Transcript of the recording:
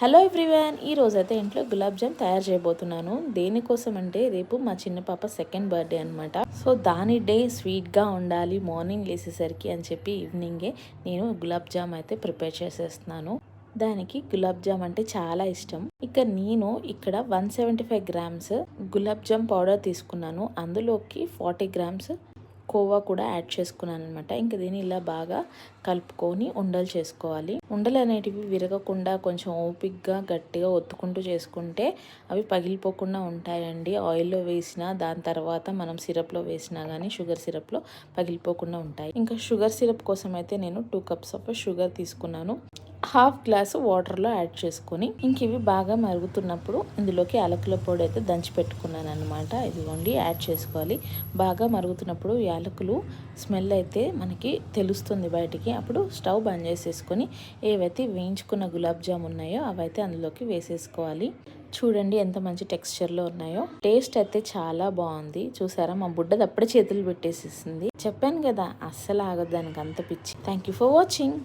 Hello everyone ఈ రోజు అయితే ఇంట్లో గులాబ్ జామ్ తయారు చేయబోతున్నాను. దేనికోసం అంటే రేపు మా చిన్న పాప సెకండ్ బర్త్డే అనమాట సో దాని డే స్వీట్గా ఉండాలి మార్నింగ్ లేసేసరికి అని చెప్పి ఈవినింగే నేను గులాబ్ జామ్ అయితే ప్రిపేర్ చేసేస్తున్నాను. దానికి గులాబ్ జామ్ అంటే చాలా ఇష్టం. ఇక నేను ఇక్కడ one seventy five grams gulab jamun powder తీసుకున్నాను. అందులోకి ఫార్టీ గ్రామ్స్ కోవా కూడా యాడ్ చేసుకున్నాను అనమాట ఇంకా దీన్ని ఇలా బాగా కలుపుకొని ఉండలు చేసుకోవాలి. ఉండలు అనేటివి విరగకుండా కొంచెం ఓపిక్గా గట్టిగా ఒత్తుకుంటూ చేసుకుంటే అవి పగిలిపోకుండా ఉంటాయండి. ఆయిల్లో వేసినా దాని తర్వాత మనం సిరప్లో వేసినా కానీ షుగర్ సిరప్లో పగిలిపోకుండా ఉంటాయి. ఇంకా షుగర్ సిరప్ కోసం అయితే నేను టూ కప్స్ ఆఫ్ షుగర్ తీసుకున్నాను. హాఫ్ గ్లాసు వాటర్లో యాడ్ చేసుకొని ఇంక ఇవి బాగా మరుగుతున్నప్పుడు ఇందులోకి యాలకుల పొడి అయితే దంచి పెట్టుకున్నాను అనమాట ఇదిగోండి యాడ్ చేసుకోవాలి. బాగా మరుగుతున్నప్పుడు యాలకులు స్మెల్ అయితే మనకి తెలుస్తుంది బయటికి. అప్పుడు స్టవ్ బంద్ చేసేసుకొని ఏవైతే వేయించుకున్న గులాబ్ జామ్ ఉన్నాయో అవైతే అందులోకి వేసేసుకోవాలి. చూడండి ఎంత మంచి టెక్స్చర్లో ఉన్నాయో. టేస్ట్ అయితే చాలా బాగుంది. చూసారా? మా బుడ్డది అప్పుడే చేతులు పెట్టేసేసింది. చెప్పాను కదా అస్సలు ఆగదు దానికి అంత పిచ్చి. Thank you for watching.